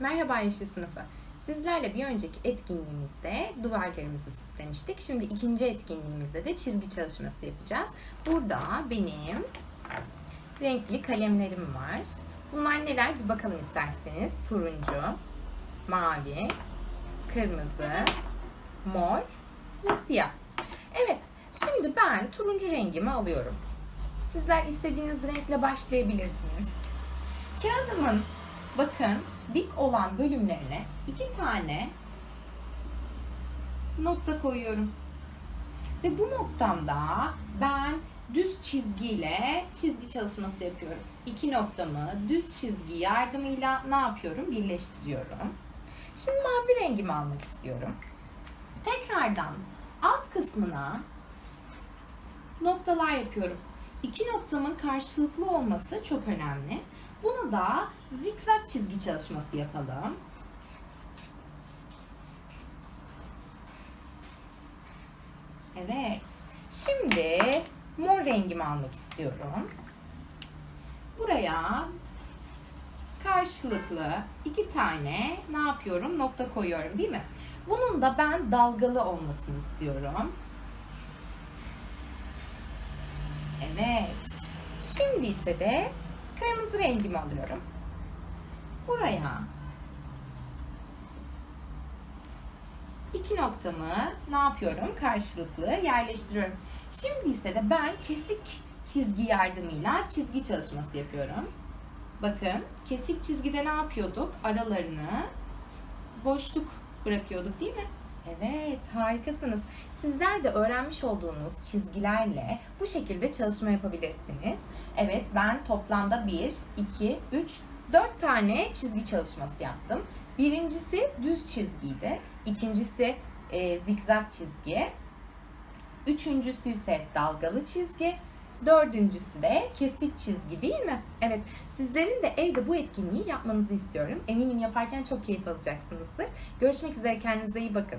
Merhaba Yeşil Sınıfı. Sizlerle bir önceki etkinliğimizde duvarlarımızı süslemiştik. Şimdi ikinci etkinliğimizde de çizgi çalışması yapacağız. Burada benim renkli kalemlerim var. Bunlar neler bir bakalım isterseniz. Turuncu, mavi, kırmızı, mor ve siyah. Evet, şimdi ben turuncu rengimi alıyorum. Sizler istediğiniz renkle başlayabilirsiniz. Kağıdımın bakın dik olan bölümlerine iki tane nokta koyuyorum. Ve bu noktamda ben düz çizgiyle çizgi çalışması yapıyorum. İki noktamı düz çizgi yardımıyla ne yapıyorum? Birleştiriyorum. Şimdi mavi rengimi almak istiyorum. Tekrardan alt kısmına noktalar yapıyorum. İki noktamın karşılıklı olması çok önemli. Bunu da zikzak çizgi çalışması yapalım. Evet. Şimdi mor rengimi almak istiyorum. Buraya karşılıklı iki tane ne yapıyorum? Nokta koyuyorum değil mi? Bunun da ben dalgalı olmasını istiyorum. Evet. Şimdi ise de kırmızı rengimi alıyorum. Buraya iki noktamı ne yapıyorum? Karşılıklı yerleştiriyorum. Şimdi ise de ben kesik çizgi yardımıyla çizgi çalışması yapıyorum. Bakın kesik çizgide ne yapıyorduk? Aralarını boşluk bırakıyorduk değil mi? Evet, harikasınız. Sizler de öğrenmiş olduğunuz çizgilerle bu şekilde çalışma yapabilirsiniz. Evet, ben toplamda 1, 2, 3, 4 tane çizgi çalışması yaptım. Birincisi düz çizgiydi. İkincisi e, zikzak çizgi. Üçüncüsü ise dalgalı çizgi. Dördüncüsü de kesik çizgi değil mi? Evet, sizlerin de evde bu etkinliği yapmanızı istiyorum. Eminim yaparken çok keyif alacaksınızdır. Görüşmek üzere, kendinize iyi bakın.